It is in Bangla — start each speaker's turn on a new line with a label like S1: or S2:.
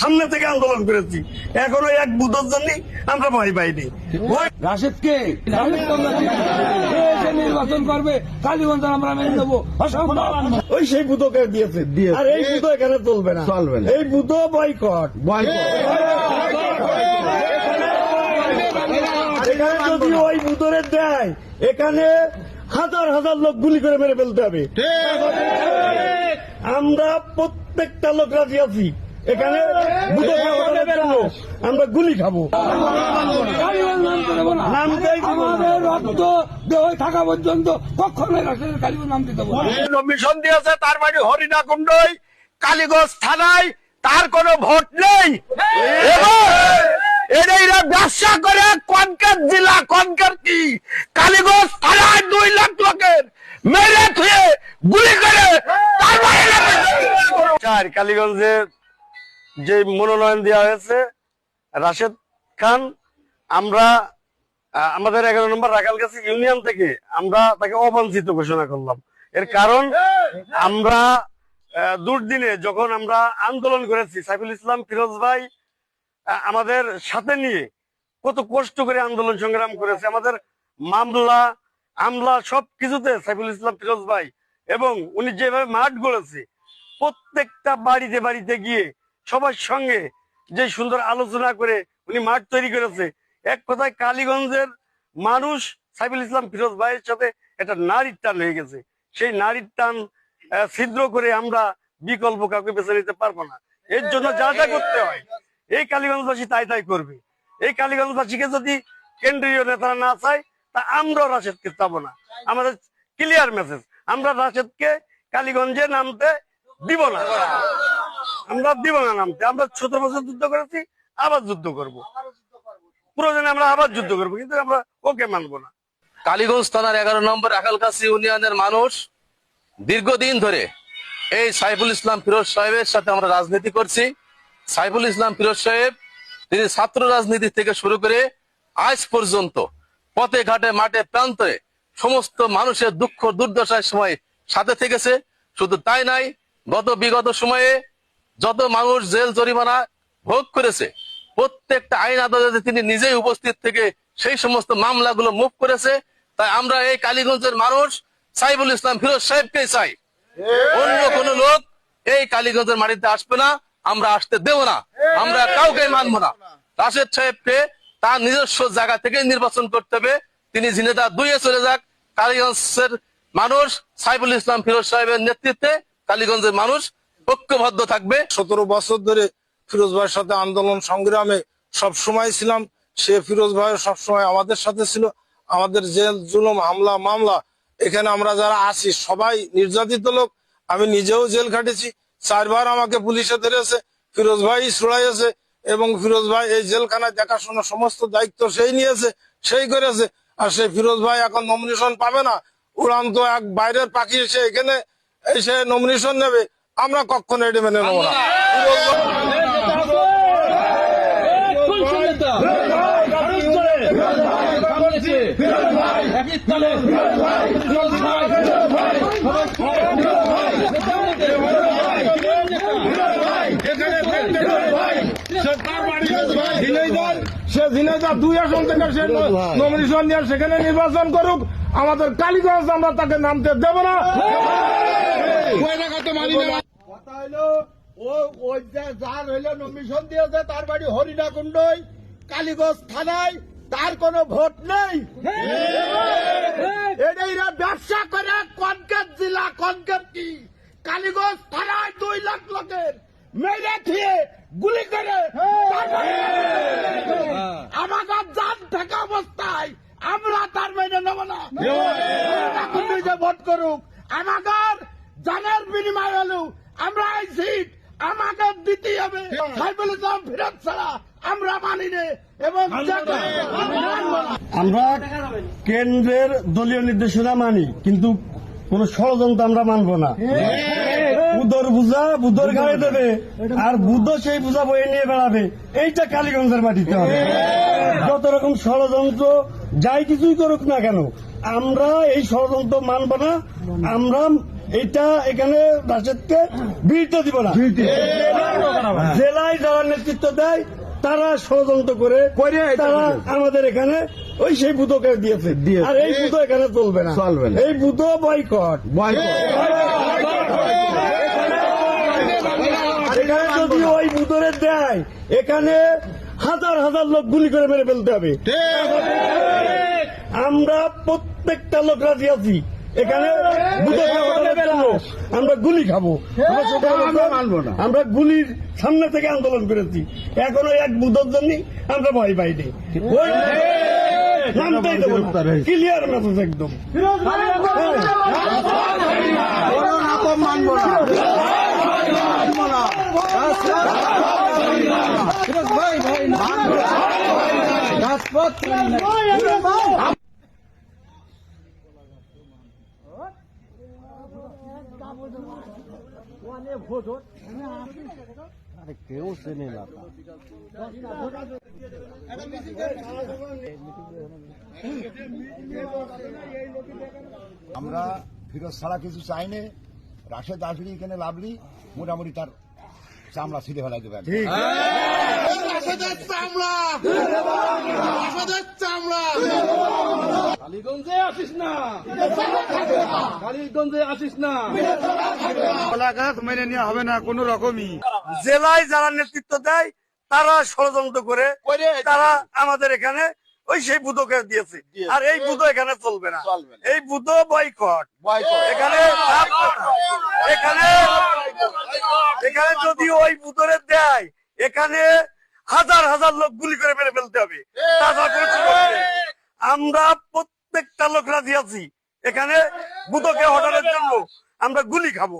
S1: সামনে থেকে আন্দোলন করেছি। এখনও এক বুধর জন্য আমরা ভয় পাইনি।
S2: রাশেদকে নির্বাচন করবে কালীগঞ্জ আমরা মেনে নেব।
S1: ওই সেই বুধকে দিয়েছে
S3: দিয়েছে।
S1: আর এই বুধ এখানে চলবে না।
S3: চলবে না।
S1: এই বুধ বয়কট। এখানে যদি ওই বুধরে দেয় এখানে হাজার হাজার লোক গুলি করে মেরে ফেলতে হবে। আমরা প্রত্যেকটা লোক রাজি আছি। এখানে আমরা গুলি খাব।
S2: রক্ত দেহ থাকা পর্যন্ত কখনোই
S4: মিশন দিয়েছে তার বাড়ি কালীগঞ্জ থানায় তার কোনো ভোট নেই। এরা ব্যবসা করে কনকের জেলা কনকের কি? কালীগঞ্জ থানায় দুই লাখ লোকের মেরে থুয়ে গুলি করে তার বাড়ি কালীগঞ্জে যে মনোনয়ন দেওয়া হয়েছে, রাশেদ খান, আমরা আমাদের এগারো নম্বর রাখালগাছি ইউনিয়ন থেকে আমরা তাকে অবাঞ্ছিত ঘোষণা করলাম। এর কারণ, আমরা দুর্দিনে যখন আমরা আন্দোলন করেছি, সাইফুল ইসলাম, ফিরোজ ভাই আমাদের সাথে নিয়ে কত কষ্ট করে আন্দোলন সংগ্রাম করেছে, আমাদের মামলা, আমলা সব কিছুতে সাইফুল ইসলাম, ফিরোজ ভাই এবং উনি যেভাবে মাঠ গড়েছে, প্রত্যেকটা বাড়িতে বাড়িতে গিয়ে সবার সঙ্গে যে সুন্দর আলোচনা করে উনি মাঠ তৈরি করেছে। এক কথায় কালীগঞ্জের মানুষ সাইফুল ইসলাম ফিরোজ ভাইয়ের সাথে একটা নারীর টান হয়ে গেছে। সেই নারীর টান ছিদ্র করে আমরা বিকল্প কাউকে বেছে নিতে পারব না। এর জন্য যা যা করতে হয়, এই কালীগঞ্জবাসী তাই তাই করবে। এই কালীগঞ্জবাসীকে যদি কেন্দ্রীয় নেতারা না চায়, তা আমরাও রাশেদকে চাবো না। আমাদের ক্লিয়ার মেসেজ আমরা রাশেদকে কালীগঞ্জে নামতে দিব না। আমরা দিব না নামতে। আমরা ছোট বছর যুদ্ধ করেছি, আবার যুদ্ধ করব। প্রয়োজনে আমরা আবার যুদ্ধ করব, কিন্তু আমরা ওকে মানবো না।
S5: কালীগঞ্জ থানার এগারো নম্বর আকালকাশি ইউনিয়নের মানুষ দীর্ঘদিন ধরে এই সাইফুল ইসলাম ফিরোজ সাহেবের সাথে আমরা রাজনীতি করছি। সাইফুল ইসলাম ফিরোজ সাহেব, তিনি ছাত্র রাজনীতি থেকে শুরু করে আজ পর্যন্ত পথে ঘাটে মাঠে প্রান্তে সমস্ত মানুষের দুঃখ দুর্দশার সময় সাথে থেকেছে। শুধু তাই নাই গত বিগত সময়ে যত মানুষ জেল জরিমানা ভোগ করেছে, প্রত্যেকটা আইন আদালতে তিনি নিজেই উপস্থিত থেকে সেই সমস্ত মামলাগুলো মুভ করেছে। তাই আমরা এই কালীগঞ্জের মানুষ সাইফুল ইসলাম ফিরোজ সাহেবকে চাই। অন্য কোন লোক এই কালীগঞ্জের মাটিতে আসবে না, আমরা আসতে দেব না, আমরা কাউকে মানবো না। রাশেদ সাহেবকে তার নিজস্ব জায়গা থেকে নির্বাচন করতে হবে। তিনি ঝিনেদা দুইয়ে চলে যাক। কালীগঞ্জের মানুষ, সাইবুল ইসলাম ফিরোজ সাহেবের নেতৃত্বে কালীগঞ্জের মানুষ ঐক্যবদ্ধ থাকবে।
S3: সতেরো বছর ধরে ফিরোজ ভাইয়ের সাথে আন্দোলন সংগ্রামে সব সময় ছিলাম। সে ফিরোজ ভাই সব সময় আমাদের সাথে ছিল। আমাদের জেল, জুলুম, হামলা, মামলা, এখানে আমরা যারা আছি, সবাই নির্যাতিত লোক। আমি নিজেও জেল খাটেছি। চারবার আমাকে পুলিশে ধরেছে, ফিরোজ ভাই ছুড়াইছে এবং ফিরোজ ভাই এই জেলখানায় দেখাশোনা সমস্ত দায়িত্ব সেই নিয়েছে, সেই করেছে। আর সেই ফিরোজ ভাই এখন নমিনেশন পাবে না। উড়ান্ত এক বাইরের পাখি এসে এখানে এসে নমিনেশন নেবে। আমরা কখনো এটি মেনে নেব না। সে দুই থেকে সেখানে নির্বাচন করুক আমাদের কালীগঞ্জ আমরা তাকে নামতে দেব না।
S6: কথা হইল ও ওই যার হইল নমিশন দিয়েছে তার বাড়ি কালীগঞ্জ থানায় তার কোনো ভোট নেই। এরা ব্যবসা করে কনকের জেলা কনকের কি? কালীগঞ্জ থানায় দুই লাখ লোকের মেরে থিয়ে গুলি করে তার বাড়ি- আমাকে থাকা অবস্থায় আমরা তার মেনে নেব না। হরিণা কুণ্ডই যে ভোট করুক আমাদের হলো আমরা এই সিট আমাকে দিতে হবে। সাইফুল ইসলাম ফিরত ছাড়া আমরা মানি নে এবং।
S1: আমরা কেন্দ্রের দলীয় নির্দেশনা মানি কিন্তু কোন ষড়যন্ত্র আমরা মানবো না। বুধর বুঝা বুধর গায়ে দেবে। আর বুধ সেই বুঝা বয়ে নিয়ে বেড়াবে। এইটা কালীগঞ্জের মাটিতে হবে। যত রকম ষড়যন্ত্র যাই কিছুই করুক না কেন আমরা এই ষড়যন্ত্র মানব না। আমরা এটা এখানে রাশেদকে বিরত দিব না। জেলায় যারা নেতৃত্ব দেয় তারা ষড়যন্ত্র করে তারা আমাদের এখানে ওই সেই বুধকে দিয়েছে।
S6: দিয়েছে।
S1: আর এই বুধ এখানে চলবে না।
S6: চলবে না।
S1: এই বুধ বয়কট। এখানে যদি ওই বুধরে দেয় এখানে হাজার হাজার লোক গুলি করে মেরে ফেলতে হবে। আমরা প্রত্যেকটা লোক রাজি আছি। এখানে বুধকে হটানোর আমরা গুলি খাব। আমরা
S6: না।
S1: আমরা গুলির সামনে থেকে আন্দোলন করেছি। এখনও এক বুধের জন্য আমরা ভয় পাইনি দেবো ক্লিয়ার মেসেজ একদম।
S6: মানবো না।
S2: ভাই ভাই না রাজপথ
S7: আমরা ফিরোজ ছাড়া কিছু চাইনি রাশেদ আসলি এখানে লাভলি মোটামুটি তার চামড়া ছিঁড়ে ফেলাই দেবেন
S2: কালীগঞ্জে আসিস না। কালীগঞ্জে আসিস না।
S6: মেনে নেওয়া হবে না কোনো রকমই।
S1: জেলায় যারা নেতৃত্ব দেয় তারা ষড়যন্ত্র করে তারা আমাদের এখানে ওই সেই বুধকে দিয়েছে। আর এই বুধ এখানে চলবে না। এই বুধ বয়কট। এখানে এখানে এখানে যদি ওই বুধরে দেয় এখানে হাজার হাজার লোক গুলি করে মেরে ফেলতে হবে। আমরা প্রত্যেকটা লোকরা দিয়েছি। এখানে বুধকে হটানোর জন্য আমরা গুলি খাব।